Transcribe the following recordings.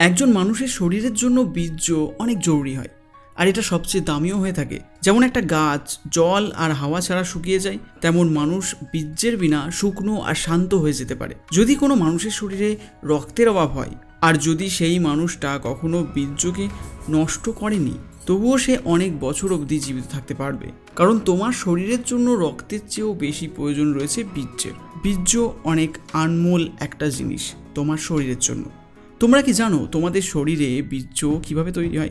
একজন মানুষের শরীরের জন্য বীর্য অনেক জরুরি হয়, আর এটা সবচেয়ে দামিও হয়ে থাকে। যেমন একটা গাছ জল আর হাওয়া ছাড়া শুকিয়ে যায়, তেমন মানুষ বীর্যের বিনা শুকনো আর শান্ত হয়ে যেতে পারে। যদি কোনো মানুষের শরীরে রক্তের অভাব হয়, আর যদি সেই মানুষটা কখনো বীর্যকে নষ্ট করেনি, তবুও সে অনেক বছর অবধি জীবিত থাকতে পারবে। কারণ তোমার শরীরের জন্য রক্তের চেয়েও বেশি প্রয়োজন রয়েছে বীর্যের। বীর্য অনেক আনমোল একটা জিনিস তোমার শরীরের জন্য। তোমরা কি জানো তোমাদের শরীরে বীর্য কীভাবে তৈরি হয়?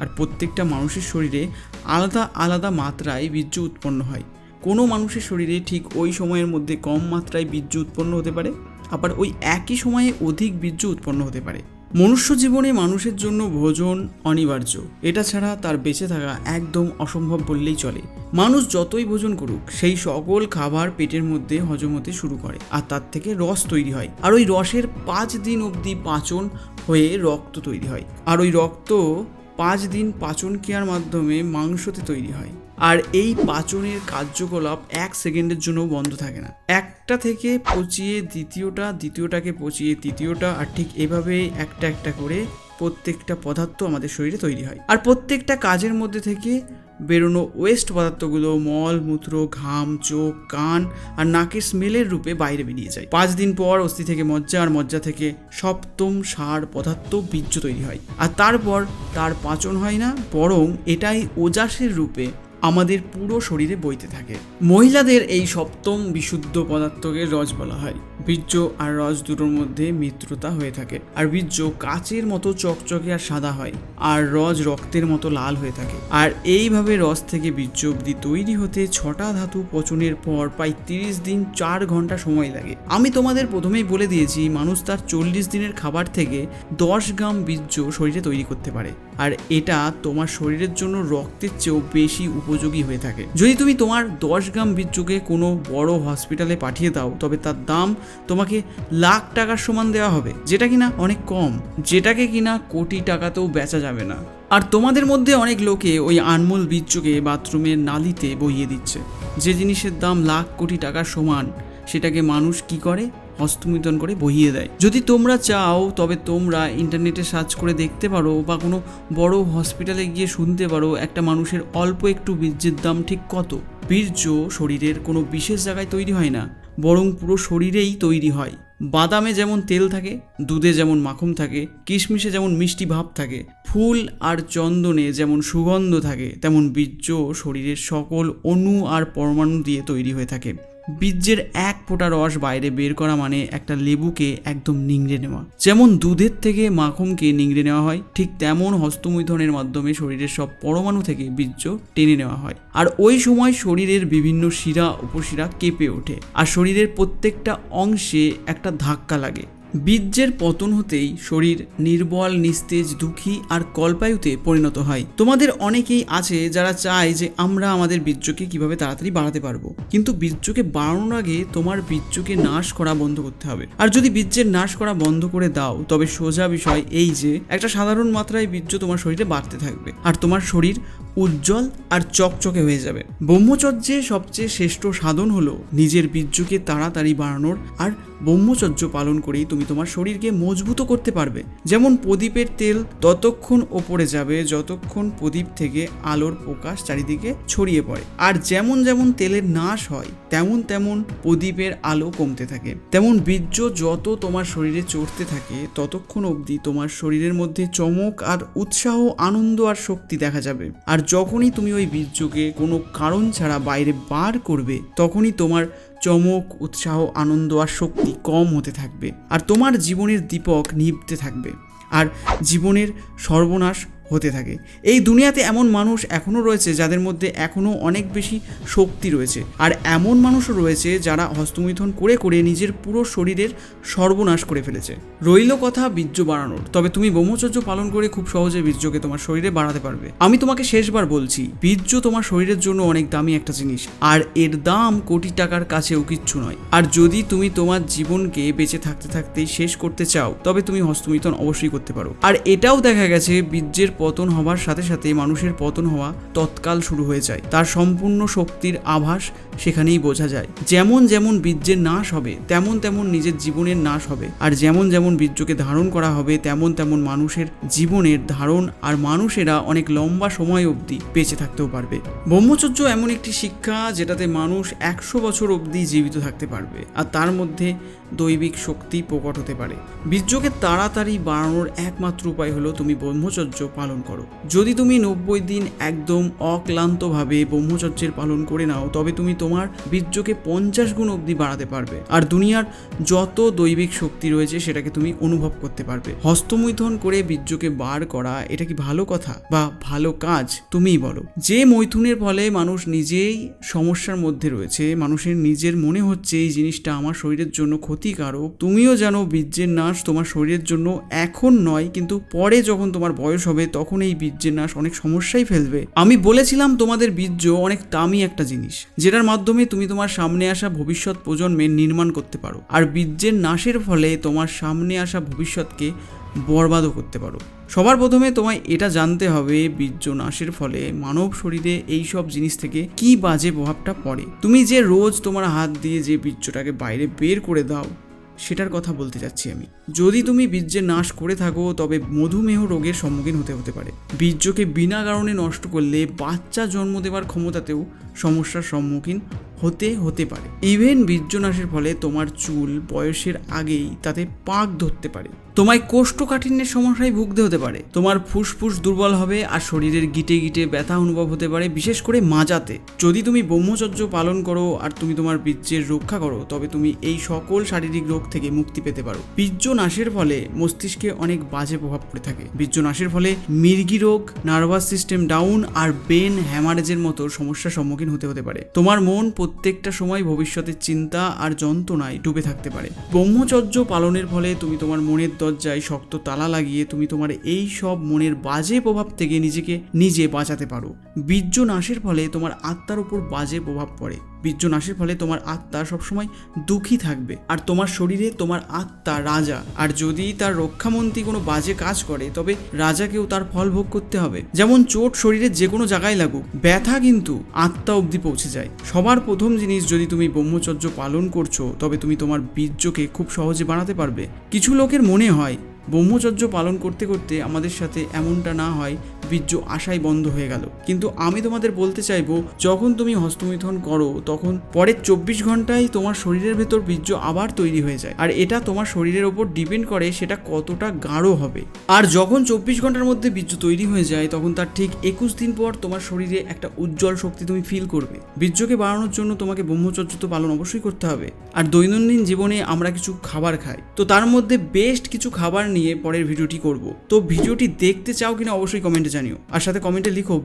আর প্রত্যেকটা মানুষের শরীরে আলাদা আলাদা মাত্রায় বীর্য উৎপন্ন হয়। কোনো মানুষের শরীরে ঠিক ওই সময়ের মধ্যে কম মাত্রায় বীর্য উৎপন্ন হতে পারে, আবার ওই একই সময়ে অধিক বীর্য উৎপন্ন হতে পারে। মনুষ্য জীবনে মানুষের জন্য ভোজন অনিবার্য। এটা ছাড়া তার বেঁচে থাকা একদম অসম্ভব বললেই চলে। মানুষ যতই ভোজন করুক, সেই সকল খাবার পেটের মধ্যে হজম হতে শুরু করে, আর তার থেকে রস তৈরি হয়। আর ওই রসের পাঁচ দিন অবধি পাচন হয়ে রক্ত তৈরি হয়। আর ওই রক্ত পাঁচ দিন পাচন ক্রিয়ার মাধ্যমে মাংসতে তৈরি হয়। আর এই পাচনের কার্যকলাপ এক সেকেন্ডের জন্য বন্ধ থাকে না। একটা থেকে পচিয়ে দ্বিতীয়টা, দ্বিতীয়টাকে পচিয়ে তৃতীয়টা, আর ঠিক এভাবেই একটা একটা করে প্রত্যেকটা পদার্থ আমাদের শরীরে তৈরি হয়। আর প্রত্যেকটা কাজের মধ্যে থেকে বেরোনো ওয়েস্ট পদার্থগুলো মল, মূত্র, ঘাম, চোখ, কান আর নাকের স্মেলের রূপে বাইরে বেরিয়ে যায়। পাঁচ দিন পর অস্থি থেকে মজ্জা আর মজ্জা থেকে সপ্তম সার পদার্থ বীর্য তৈরি হয়। আর তারপর তার পাচন হয় না, বরং এটাই ওজাসের রূপে আমাদের পুরো শরীরে বইতে থাকে। মহিলাদের এই সপ্তম বিশুদ্ধ পদার্থকে রজ বলা হয়। বীর্য আর রস দুটোর মধ্যে মিত্রতা হয়ে থাকে। আর বীর্য কাচের মতো চকচকে আর সাদা হয়। আর রজ রক্তের মতো লাল হয়ে থাকে। আর এইভাবে রস থেকে বীর্য অব্দি তৈরি হতে ছটা ধাতু পচনের পর প্রায় তিরিশ দিন চার ঘণ্টা সময় লাগে। আমি তোমাদের প্রথমেই বলে দিয়েছি, মানুষ তার চল্লিশ দিনের খাবার থেকে দশ গ্রাম বীর্য শরীরে তৈরি করতে পারে। আর এটা তোমার শরীরের জন্য রক্তের চেয়েও বেশি উপযোগী হয়ে থাকে। যদি তুমি তোমার দশ গ্রাম বীর্যকে কোনো বড় হসপিটালে পাঠিয়ে দাও, তবে তার দাম তোমাকে লাখ টাকার সমান দেওয়া হবে, যেটা কিনা অনেক কম, যেটাকে কিনা কোটি টাকাতেও বেচা যাবে না। আর তোমাদের মধ্যে অনেক লোকে ওই আনমোল বীর্যকে বাথরুমের নালিতে বইয়ে দিচ্ছে। যে জিনিসের দাম লাখ কোটি টাকার সমান, সেটাকে মানুষ কি করে? হস্তমিতন করে বহিয়ে দেয়। যদি তোমরা চাও, তবে তোমরা ইন্টারনেটে সার্চ করে দেখতে পারো বা কোনো বড় হসপিটালে গিয়ে শুনতে পারো একটা মানুষের অল্প একটু বীর্যের দাম ঠিক কত। বীর্য শরীরের কোনো বিশেষ জায়গায় তৈরি হয় না, বরং পুরো শরীরেই তৈরি হয়। বাদামে যেমন তেল থাকে, দুধে যেমন মাখন থাকে, কিশমিশে যেমন মিষ্টি ভাব থাকে, ফুল আর চন্দনে যেমন সুগন্ধ থাকে, তেমন বীর্য শরীরের সকল অণু আর পরমাণু দিয়ে তৈরি হয়ে থাকে। বীর্যের এক ফোঁটা রস বাইরে বের করা মানে একটা লেবুকে একদম নিংড়ে নেওয়া। যেমন দুধের থেকে মাখনকে নিংড়ে নেওয়া হয়, ঠিক তেমন হস্তমৈথনের মাধ্যমে শরীরের সব পরমাণু থেকে বীর্য টেনে নেওয়া হয়। আর ওই সময় শরীরের বিভিন্ন শিরা, উপশিরা কেঁপে ওঠে। আর শরীরের প্রত্যেকটা অংশে একটা ধাক্কা লাগে। বীর্যের পতন হতেই শরীর নির্বল, নিস্তেজ, দুঃখী আর কল্পায়ুতে পরিণত হয়। তোমাদের অনেকেই আছে যারা চায় যে আমরা আমাদের বীর্যকে কীভাবে তাড়াতাড়ি বাড়াতে পারব। কিন্তু বীর্যকে বাড়ানোর আগে তোমার বীর্যকে নাশ করা বন্ধ করতে হবে। আর যদি বীর্যের নাশ করা বন্ধ করে দাও, তবে সোজা বিষয় এই যে, একটা সাধারণ মাত্রায় বীর্য তোমার শরীরে বাড়তে থাকবে। আর তোমার শরীর উজ্জ্বল আর চকচকে হয়ে যাবে। ব্রহ্মচর্যে সবচেয়ে শ্রেষ্ঠ সাধন হলো নিজের বীর্যকে তাড়াতাড়ি বাড়ানোর আর ব্রহ্মচর্য পালন করেই তুমি তোমার শরীরকে মজবুত করতে পারবে। যেমন প্রদীপের তেল ততক্ষণ ওপরে যাবে, যতক্ষণ প্রদীপ থেকে আলোর প্রকাশ চারিদিকে ছড়িয়ে পড়ে। আর যেমন যেমন তেলের নাশ হয়, তেমন তেমন প্রদীপের আলো কমতে থাকে। তেমন বীর্য যত তোমার শরীরে চড়তে থাকে, ততক্ষণ অবধি তোমার শরীরের মধ্যে চমক আর উৎসাহ, আনন্দ আর শক্তি দেখা যাবে। আর যখনই তুমি ওই বীর্যকে কোনো কারণ ছাড়া বাইরে বার করবে, তখনই তোমার চমক, উৎসাহ, আনন্দ আর শক্তি কম হতে থাকবে। আর তোমার জীবনের দীপক নিভতে থাকবে। আর জীবনের সর্বনাশ হতে থাকে। এই দুনিয়াতে এমন মানুষ এখনও রয়েছে যাদের মধ্যে এখনও অনেক বেশি শক্তি রয়েছে। আর এমন মানুষও রয়েছে যারা হস্তমৈথন করে করে নিজের পুরো শরীরের সর্বনাশ করে ফেলেছে। রইল কথা বীর্য বাড়ানোর। তবে তুমি ব্রহ্মচর্য পালন করে খুব সহজে বীর্যকে তোমার শরীরে বাড়াতে পারবে। আমি তোমাকে শেষবার বলছি, বীর্য তোমার শরীরের জন্য অনেক দামি একটা জিনিস। আর এর দাম কোটি টাকার কাছেও কিচ্ছু নয়। আর যদি তুমি তোমার জীবনকে বেঁচে থাকতে থাকতেই শেষ করতে চাও, তবে তুমি হস্তমিথন অবশ্যই করতে পারো। আর এটাও দেখা গেছে বীর্যের পতন হবার সাথে সাথে মানুষের পতন হওয়া তৎকাল শুরু হয়ে যায়। তার সম্পূর্ণ শক্তির আভাস সেখানেই বোঝা যায়। যেমন যেমন বীর্যের নাশ হবে, তেমন তেমন নিজের জীবনের নাশ হবে। আর যেমন যেমন বীর্যকে ধারণ করা হবে, তেমন তেমন মানুষের জীবনের ধারণ আর মানুষেরা অনেক লম্বা সময় অবধি বেঁচে থাকতেও পারবে। ব্রহ্মচর্য এমন একটি শিক্ষা যেটাতে মানুষ একশো বছর অবধি জীবিত থাকতে পারবে। আর তার মধ্যে দৈবিক শক্তি প্রকট হতে পারে। বীর্যকে তাড়াতাড়ি বাড়ানোর একমাত্র উপায় হলো তুমি ব্রহ্মচর্য পালন করো। যদি তুমি নব্বই দিন একদম অক্লান্তভাবে ব্রহ্মচর্যের পালন করে নাও, তবে তুমি তোমার বীর্যকে পঞ্চাশ গুণ অবধি বাড়াতে পারবে। আর দুনিয়ার যত দৈবিক শক্তি রয়েছে, সেটাকে তুমি অনুভব করতে পারবে। হস্তমৈথন করে বীর্যকে বার করা, এটা কি ভালো কথা? বা ভালো কাজ? তুমিই বলো। যে মৈথুনের ফলে মানুষ নিজেই সমস্যার মধ্যে রয়েছে, মানুষের নিজের মনে হচ্ছে এই জিনিসটা আমার শরীরের জন্য ক্ষতিকারক, তুমিও যেন বীর্যের নাশ তোমার শরীরের জন্য এখন নয়, কিন্তু পরে যখন তোমার বয়স হবে তখন এই বীর্যের নাশ অনেক সমস্যাই ফেলবে। আমি বলেছিলাম তোমাদের বীর্য অনেক দামি একটা জিনিস, যেটার মাধ্যমে তুমি তোমার সামনে আসা ভবিষ্যৎ প্রজন্মের নির্মাণ করতে পারো। আর বীর্যের নাশের ফলে তোমার সামনে আসা ভবিষ্যৎকে বরবাদও করতে পারো। সবার প্রথমে তোমায় এটা জানতে হবে বীর্য নাশের ফলে মানব শরীরে এই সব জিনিস থেকে কি বাজে প্রভাবটা পড়ে। তুমি যে রোজ তোমার হাত দিয়ে যে বীর্যটাকে বাইরে বের করে দাও, সেটার কথা বলতে যাচ্ছি আমি। যদি তুমি বীর্যের নাশ করে থাকো, তবে মধুমেহ রোগের সম্মুখীন হতে হতে পারে। বীর্যকে বিনা কারণে নষ্ট করলে বাচ্চা জন্ম দেওয়ার ক্ষমতাতেও সমস্যার সম্মুখীন হতে হতে পারে। ইভেন বীর্য নাশের ফলে তোমার চুল বয়সের আগেই তাতে পাক ধরতে পারে। তোমায় কোষ্ঠকাঠিন্যের সমস্যায় ভুগতে হতে পারে। তোমার ফুসফুস দুর্বল হবে আর শরীরের গিটে গিটে ব্যথা অনুভব হতে পারে, বিশেষ করে মাজাতে। যদি তুমি ব্রহ্মচর্য পালন করো আর তুমি তোমার বীর্যের রক্ষা করো, তবে তুমি এই সকল শারীরিক রোগ থেকে মুক্তি পেতে পারো। বীর্য নাশের ফলে মস্তিষ্কে অনেক বাজে প্রভাব পড়ে থাকে। বীর্য নাশের ফলে মির্গি রোগ, নার্ভাস সিস্টেম ডাউন আর ব্রেন হ্যামারেজের মতো সমস্যার সম্মুখীন হতে হতে পারে। তোমার মন প্রত্যেকটা সময় ভবিষ্যতের চিন্তা আর যন্ত্রণায় ডুবে থাকতে পারে। ব্রহ্মচর্য পালনের ফলে তুমি তোমার মনের দরজায় শক্ত তালা লাগিয়ে তুমি তোমার এই সব মনের বাজে প্রভাব থেকে নিজেকে নিজে বাঁচাতে পারো। বীর্য নাশের ফলে তোমার আত্মার উপর বাজে প্রভাব পড়ে। বীর্য নাশের ফলে তোমার আত্মা সবসময় দুঃখী থাকবে। আর তোমার শরীরে তোমার আত্মা রাজা। আর যদি তার রক্ষামন্ত্রী কোনো বাজে কাজ করে, তবে রাজাকেও তার ফল ভোগ করতে হবে। যেমন চোট শরীরের যে কোনো জায়গায় লাগুক, ব্যথা কিন্তু আত্মা অবধি পৌঁছে যায়। সবার প্রথম জিনিস যদি তুমি ব্রহ্মচর্য পালন করছ, তবে তুমি তোমার বীর্যকে খুব সহজে বানাতে পারবে। কিছু লোকের মনে হয়, ব্রহ্মচর্য পালন করতে করতে আমাদের সাথে এমনটা না হয় বীর্য আশাই বন্ধ হয়ে গেল। কিন্তু আমি তোমাদের বলতে চাইব, যখন তুমি হস্তমিথন করো, তখন পরের চব্বিশ ঘন্টায় তোমার শরীরের ভেতর বীর্য আবার তৈরি হয়ে যায়। আর এটা তোমার শরীরের ওপর ডিপেন্ড করে সেটা কতটা গাঢ় হবে। আর যখন চব্বিশ ঘণ্টার মধ্যে বীর্য তৈরি হয়ে যায়, তখন তার ঠিক একুশ দিন পর তোমার শরীরে একটা উজ্জ্বল শক্তি তুমি ফিল করবে। বীর্যকে বাড়ানোর জন্য তোমাকে ব্রহ্মচর্য তো পালন অবশ্যই করতে হবে। আর দৈনন্দিন জীবনে আমরা কিছু খাবার খাই। তো তার মধ্যে বেস্ট কিছু খাবার নিয়ে পরের ভিডিওটি করব। তো ভিডিওটি দেখতে চাও কিনা অবশ্যই কমেন্টে জানিও। আর সাথে কমেন্টে লিখো,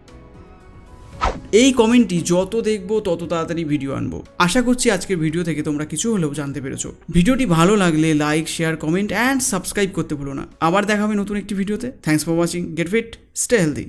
এই কমেন্টটি যত দেখব, তত তাড়াতাড়ি ভিডিও আনব। আশা করছি আজকের ভিডিও থেকে তোমরা কিছু হলেও জানতে পেরেছ। ভিডিওটি ভালো লাগলে like share comment and subscribe করতে ভুলো না। আবার দেখাবে নতুন একটি ভিডিওতে thanks for watching get fit stay healthy